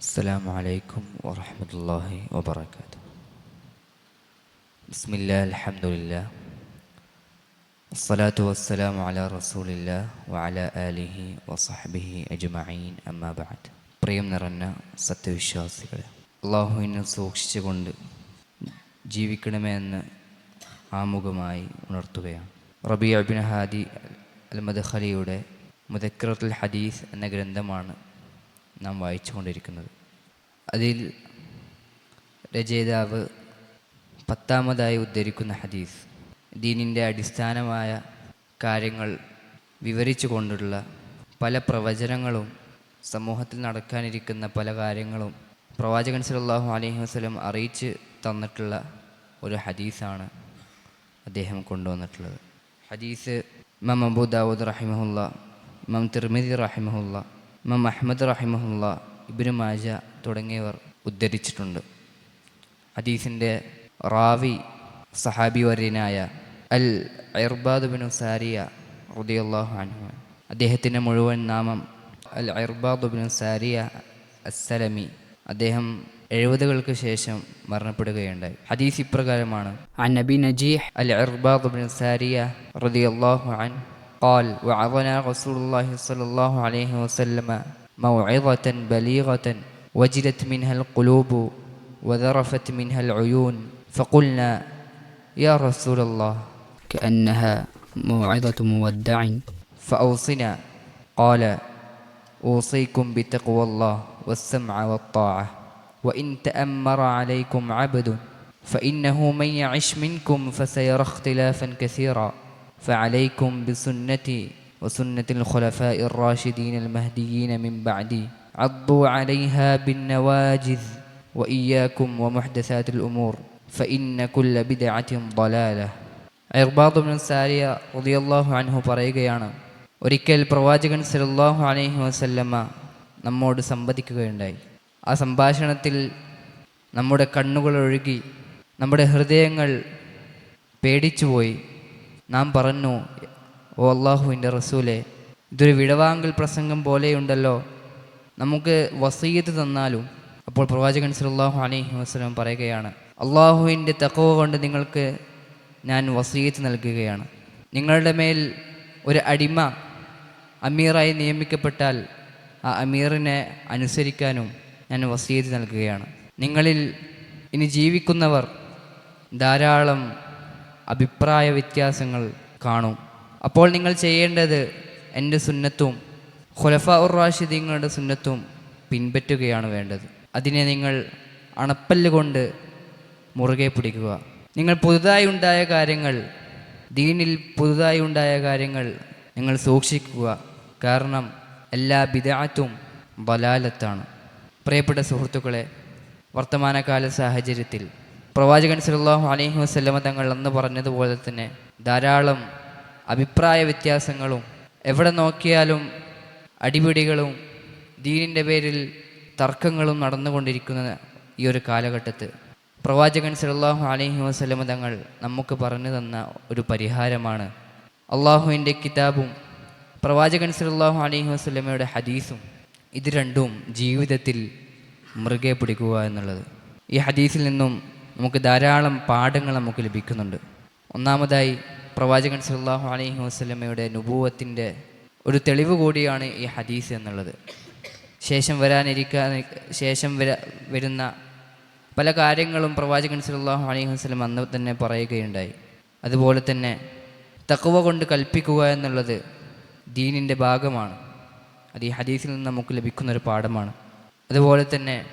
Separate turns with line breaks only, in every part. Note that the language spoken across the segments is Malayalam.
السلام عليكم ورحمة الله وبركاته بسم الله الحمد لله الصلاة والسلام على رسول الله وعلى آله وصحبه أجمعين أما بعد പ്രിയം നിറഞ്ഞ സത്യവിശ്വാസികളെ അള്ളാഹുവിനെ സൂക്ഷിച്ചുകൊണ്ട് ജീവിക്കണമെന്ന് ആമുഖമായി ഉണർത്തുകയാണ് റബി അബിൻ ഹാദി അൽ മദഖലിയുടെ മുദക്രത്തുൽ ഹദീസ് എന്ന ഗ്രന്ഥമാണ് നാം വായിച്ചുകൊണ്ടിരിക്കുന്നത്. അതിൽ രചയിതാവ് പത്താമതായി ഉദ്ധരിക്കുന്ന ഹദീസ് ദീനിന്റെ അടിസ്ഥാനമായ കാര്യങ്ങൾ വിവരിച്ചു കൊണ്ടുള്ള പല പ്രവചനങ്ങളും സമൂഹത്തിൽ നടക്കാനിരിക്കുന്ന പല കാര്യങ്ങളും പ്രവാചകൻ സലാഹു അലൈഹി വസ്ലം അറിയിച്ച് തന്നിട്ടുള്ള ഒരു ഹദീസാണ് അദ്ദേഹം കൊണ്ടുവന്നിട്ടുള്ളത്. ഹദീസ് ഇമാം അബൂ ദാവൂദ് റഹിമഹുല്ല ഇമാം തിർമിദി റഹിമഹുല്ല ഇമാം അഹമ്മദ് റഹിമഹുല്ല ഇബിന് മാജ തുടങ്ങിയവർ ഉദ്ധരിച്ചിട്ടുണ്ട്. ഹദീസിന്റെ റാവി സഹാബി വര്യനായ അൽ അയർബാദ് ബിനു സാരിയ റുദിയല്ലാഹു അനു അദ്ദേഹത്തിന്റെ മുഴുവൻ നാമം അൽ അയർബാദ് ബിനു സാരിയ അസ്സലമി. അദ്ദേഹം എഴുപതുകൾക്ക് ശേഷം മരണപ്പെടുകയുണ്ടായി. ഹദീസ് ഇപ്രകാരമാണ്.
അ നബി നജീഹ്
അൽ അർബാദ് ബിൻ സാരിയ റളിയല്ലാഹു അൻ قال وعظنا رسول الله صلى الله عليه وسلم موعظة بليغة وجلت منها القلوب وذرفت منها العيون فقلنا يا رسول الله.
كأنها موعظة مودع.
فأوصنا قال أوصيكم بتقوى الله والسمع والطاعة وإن تأمر عليكم عبد فإنه من يعش منكم فسيرى اختلافا كثيرا. فعليكم بسنتي وسنة الخلفاء الراشدين المهديين من بعدي عضوا عليها بالنواجذ وإياكم ومحدثات الأمور فإن كل بدعة ضلالة ഇർബാദ് ബിൻ സാരിയ റളിയല്ലാഹു അൻഹു പറയുകയാണ് ഒരിക്കൽ പ്രവാചകൻ സല്ലല്ലാഹു അലൈഹി വസല്ലമ നമ്മോട് സംവദിക്കുകയുണ്ടായി ആ സംഭാഷണത്തിൽ നമ്മുടെ കണ്ണുകൾ ഒഴുകി നമ്മുടെ ഹൃദയങ്ങൾ പേടിച്ചുപോയി നാം പറഞ്ഞു ഓ അള്ളാഹുവിന്റെ റസൂലെ ഇതൊരു വിടവാങ്കൽ പ്രസംഗം പോലെയുണ്ടല്ലോ. നമുക്ക് വസീയത്ത് തന്നാലും അപ്പോൾ പ്രവാചകൻ സല്ലല്ലാഹു അലൈഹി വസ്ലം പറയുകയാണ് അള്ളാഹുവിന്റെ തക്കവ കൊണ്ട് നിങ്ങൾക്ക് ഞാൻ വസീയത്ത് നൽകുകയാണ്. നിങ്ങളുടെ മേൽ ഒരു അടിമ അമീറായി നിയമിക്കപ്പെട്ടാൽ ആ അമീറിനെ അനുസരിക്കാനും ഞാൻ വസീയത്ത് നൽകുകയാണ്. നിങ്ങളിൽ ഇനി ജീവിക്കുന്നവർ ധാരാളം അഭിപ്രായ വ്യത്യാസങ്ങൾ കാണും. അപ്പോൾ നിങ്ങൾ ചെയ്യേണ്ടത് എന്റെ സുന്നത്തും ഖുലഫ ഉർ റാഷിദീങ്ങളുടെ സുന്നത്തും പിൻപറ്റുകയാണ് വേണ്ടത്. അതിനെ നിങ്ങൾ അണപ്പല്ല് കൊണ്ട് മുറുകെ പിടിക്കുക. നിങ്ങൾ പുതുതായി ഉണ്ടായ കാര്യങ്ങൾ ദീനിൽ പുതുതായി ഉണ്ടായ കാര്യങ്ങൾ നിങ്ങൾ സൂക്ഷിക്കുക. കാരണം എല്ലാ ബിദാത്തും ബലാലത്താണ് പ്രിയപ്പെട്ട സുഹൃത്തുക്കളെ വർത്തമാനകാല സാഹചര്യത്തിൽ പ്രവാചകൻ സലാഹു അലൈഹി വസല്ലമ തങ്ങൾ അന്ന് പറഞ്ഞതുപോലെ തന്നെ ധാരാളം അഭിപ്രായ വ്യത്യാസങ്ങളും എവിടെ നോക്കിയാലും അടിപിടികളും ദീനിന്റെ പേരിൽ തർക്കങ്ങളും നടന്നുകൊണ്ടിരിക്കുന്ന ഈ ഒരു കാലഘട്ടത്ത് പ്രവാചകൻ സലാഹു അലൈഹി വസല്ലമ തങ്ങൾ നമുക്ക് പറഞ്ഞു തന്ന ഒരു പരിഹാരമാണ് അള്ളാഹുവിന്റെ കിതാബും പ്രവാചകൻ സലാഹു അലൈഹി വസല്ലമയുടെ ഹദീസും ഇത് രണ്ടും ജീവിതത്തിൽ മൃഗെ പിടിക്കുക എന്നുള്ളത്. ഈ ഹദീസിൽ നിന്നും നമുക്ക് ധാരാളം പാഠങ്ങൾ നമുക്ക് ലഭിക്കുന്നുണ്ട്. ഒന്നാമതായി പ്രവാചകൻ സല്ലല്ലാഹു അലൈഹി വസല്ലമയുടെ നുബൂവത്തിന്റെ ഒരു തെളിവ് കൂടിയാണ് ഈ ഹദീസ് എന്നുള്ളത്. ശേഷം വരാനിരിക്കാൻ ശേഷം വര വരുന്ന പല കാര്യങ്ങളും പ്രവാചകൻ സല്ലല്ലാഹു അലൈഹി വസ്ലം അന്ന് തന്നെ പറയുകയുണ്ടായി. അതുപോലെ തന്നെ തക്കവ കൊണ്ട് കൽപ്പിക്കുക എന്നുള്ളത് ദീനിന്റെ ഭാഗമാണ്. അത് ഈ ഹദീസിൽ നിന്ന് നമുക്ക് ലഭിക്കുന്നൊരു പാഠമാണ്. അതുപോലെ തന്നെ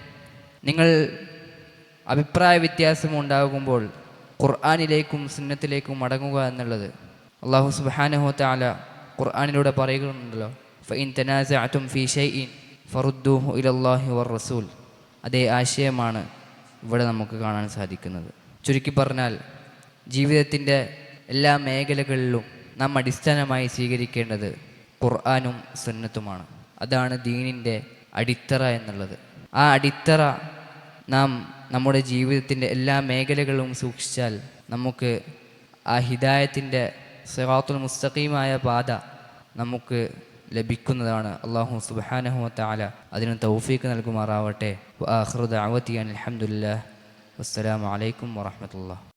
നിങ്ങൾ അഭിപ്രായ വ്യത്യാസം ഉണ്ടാകുമ്പോൾ ഖുർആാനിലേക്കും സുന്നത്തിലേക്കും മടങ്ങുക എന്നുള്ളത് അള്ളാഹു സുബ്ഹാനഹു തആല ഖുർആാനിലൂടെ പറയുകയുണ്ടല്ലോ. ഫൈൻ തനാസ അറ്റും ഫീ ഷൈഇൻ ഫറുദ്ദൂഹു ഇലല്ലാഹി വർ റസൂൽ അതേ ആശയമാണ് ഇവിടെ നമുക്ക് കാണാൻ സാധിക്കുന്നത്. ചുരുക്കി പറഞ്ഞാൽ ജീവിതത്തിന്റെ എല്ലാ മേഖലകളിലും നാം അടിസ്ഥാനമായി സ്വീകരിക്കേണ്ടത് ഖുർആാനും സുന്നത്തുമാണ്. അതാണ് ദീനിന്റെ അടിത്തറ എന്നുള്ളത്. ആ അടിത്തറ നാം നമ്മുടെ ജീവിതത്തിന്റെ എല്ലാ മേഖലകളും സൂക്ഷിച്ചാൽ നമുക്ക് ആ ഹിദായത്തിന്റെ സിറാത്തുൽ മുസ്തഖീമായ പാത നമുക്ക് ലഭിക്കുന്നതാണ്. അള്ളാഹു സുബാനഹു താല അതിന് തൗഫീക്ക് നൽകുമാറാവട്ടെ. അഹ്റുദ് അവത്തിയാൻ അലഹമുല്ലാ വസ്സലാമലൈക്കും വാഹമത്തുള്ള